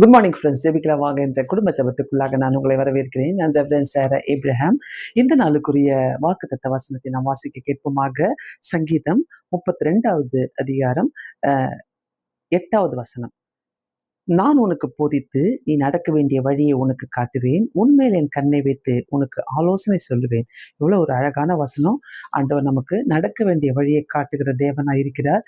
Good morning friends ஜெபிக்கலா வாங்க என்ற குடும்ப ஜபத்துக்குள்ளாக நான் உங்களை வரவேற்கிறேன். நான் ரெவரன் சார இப்ரஹாம் இந்த நாளுக்குரிய வாக்குத்தத்த வசனத்தை நாம் வாசிக்க கேட்போமாக. சங்கீதம் முப்பத்தி ரெண்டாவது அதிகாரம் எட்டாவது வசனம். நான் உனக்கு போதித்து நீ நடக்க வேண்டிய வழியை உனக்கு காட்டுவேன். உன்மேல் என் கண்ணை வைத்து உனக்கு ஆலோசனை சொல்லுவேன். இவ்வளோ ஒரு அழகான வசனம். ஆண்டவர் நமக்கு நடக்க வேண்டிய வழியை காட்டுகிற தேவனாக இருக்கிறார்.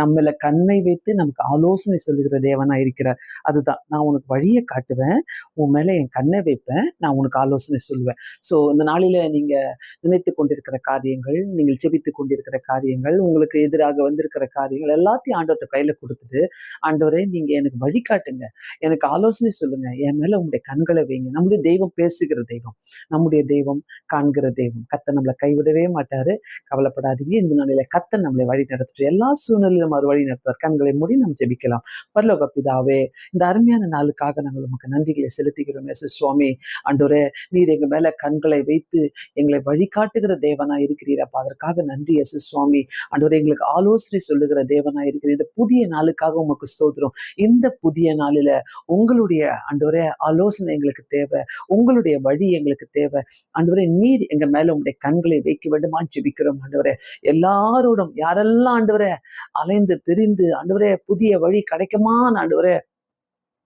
நம்மளை நம்மள கண்ணை வைத்து நமக்கு ஆலோசனை சொல்லுகிற தேவனாக இருக்கிறார். அதுதான். நான் உனக்கு வழியை காட்டுவேன். உன் மேலே என் கண்ணை வைப்பேன். நான் உனக்கு ஆலோசனை சொல்லுவேன். ஸோ இந்த நாளில் நீங்கள் நினைத்து கொண்டிருக்கிற காரியங்கள் நீங்கள் செபித்து கொண்டிருக்கிற காரியங்கள் உங்களுக்கு எதிராக வந்திருக்கிற காரியங்கள் எல்லாத்தையும் ஆண்டவர்கிட்ட கையில் கொடுத்துட்டு ஆண்டவரே நீங்கள் எனக்கு வழி வழிகாட்டுங்க. எனக்கு ஆலோசனை சொல்லுங்க. என் மேல உங்களுடைய கண்களை வைங்க. நம்முடைய தெய்வம் பேசுகிற தெய்வம். நம்முடைய தெய்வம் காண்கிற தெய்வம். கத்தை நம்மளை கைவிடவே மாட்டாரு. கவலைப்படாதீங்க. இந்த நாளில கத்தை நம்மளை வழி நடத்திட்டு எல்லா சூழ்நிலையிலும் அவர் வழி நடத்துவார். கண்களை மூடி நம்ம ஜெபிக்கலாம். பரலோக பிதாவே இந்த அருமையான நாளுக்காக நாங்கள் உமக்கு நன்றிகளை செலுத்துகிறோம். எஸ் சுவாமி ஆண்டவரே நீர் எங்க மேல கண்களை வைத்து எங்களை வழிகாட்டுகிற தேவனா இருக்கிறீரப்பா அதற்காக நன்றி எஸ் சுவாமி. ஆண்டவரே எங்களுக்கு ஆலோசனை சொல்லுகிற தேவனா இருக்கிறீர். இந்த புதிய நாளுக்காக உமக்கு ஸ்தோத்திரம். இந்த புதிய நாளில உங்களுடைய அன்றுவரே ஆலோசனை எங்களுக்கு தேவை உங்களுடைய வழி எங்களுக்கு தேவை. அன்றுவரே நீர் எங்க மேல உங்களுடைய கண்களை வைக்க வேண்டுமா ஜெபிக்கிறோம் ஆண்டவரே. எல்லாரோடும் யாரெல்லாம் ஆண்டவரே அலைந்து தெரிந்து ஆண்டவரே புதிய வழி கிடைக்குமான்னு ஆண்டவரே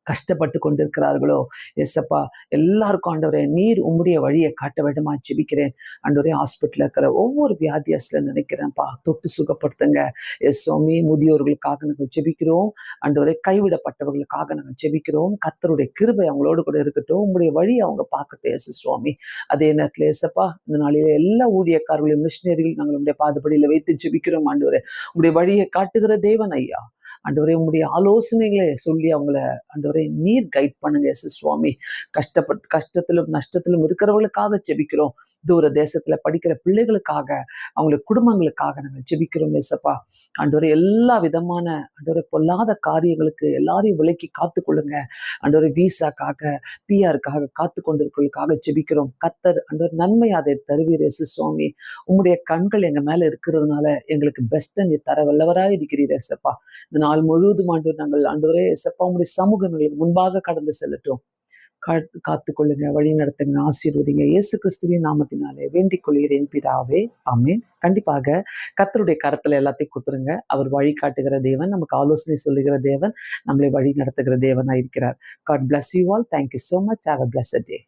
கஷ்டப்பட்டு கொண்டிருக்கிறார்களோ? எஸ்ஸப்பா எல்லாருக்கும் ஆண்டவரே நீர் உம்முடைய வழியை காட்ட வேண்டுமா? ஜெபிக்கிறேன். ஆண்டவரே ஹாஸ்பிட்டலில் இருக்கிற ஒவ்வொரு வியாதியாசில் நினைக்கிறேன்ப்பா. தொட்டு சுகப்படுத்துங்க. எஸ் சுவாமி முதியோர்களுக்காக நாங்கள் ஜெபிக்கிறோம். ஆண்டவரே கைவிடப்பட்டவர்களுக்காக நாங்கள் ஜெபிக்கிறோம். கத்தருடைய கிருபை அவங்களோடு கூட இருக்கட்டும். உங்களுடைய வழி அவங்க பார்க்கட்டும் எஸ் சுவாமி அதே நேரத்தில் எஸ்ஸப்பா இந்த நாளில எல்லா ஊழியக்காரர்களையும் மிஷினரிகள் நாங்கள் உங்களுடைய பாதுபடியில் வைத்து ஜெபிக்கிறோம். ஆண்டவரே உங்களுடைய வழியை காட்டுகிற தேவன் ஐயா. ஆண்டவரே உங்களுடைய ஆலோசனைகளை சொல்லி அவங்கள ஆண்டவரே நீர் கைட் பண்ணுங்க எஸ் சுவாமி. கஷ்டப்பட்டு கஷ்டத்திலும் நஷ்டத்திலும் இருக்கிறவங்களுக்காக ஜெபிக்கிறோம். தூர தேசத்துல படிக்கிற பிள்ளைகளுக்காக அவங்களுடைய குடும்பங்களுக்காக நாங்கள் ஜெபிக்கிறோம் எஸ்அப்பா ஆண்டவரே எல்லா விதமான ஆண்டவரே பொல்லாத காரியங்களுக்கு எல்லாரையும் விலக்கி காத்துக்கொள்ளுங்க. ஆண்டவரே விசாக்காக பிஆருக்காக காத்து கொண்டிருக்கிறவர்களுக்காக ஜெபிக்கிறோம். கத்தர் ஆண்டவர் நன்மை அதை தருவீர் எஸ் சுவாமி. உம்முடைய கண்கள் எங்க மேல இருக்கிறதுனால எங்களுக்கு பெஸ்ட்டை நீ தர வல்லவராக இருக்கிறீர் எசப்பா இந்த நாள் முழுவதும் ஆண்டு நாங்கள் ஆண்டவரே எஸ்அப்பா உங்களுடைய சமூகம் எங்களுக்கு முன்பாக கடந்து செல்லட்டும். காத்து காத்துக்கொள்ளுங்க வழி நடத்துங்க ஆசீர்வதிங்க. இயேசு கிறிஸ்துவின் நாமத்தினாலே வேண்டிக் கொள்கிறேன் பிதாவே. ஆமேன். கண்டிப்பாக கத்தருடைய கரத்துல எல்லாத்தையும் குத்துருங்க. அவர் வழி காட்டுகிற தேவன் நமக்கு ஆலோசனை சொல்லுகிற தேவன் நம்மளை வழி நடத்துகிற தேவனாக இருக்கிறார் God bless you all thank you so much have a bless day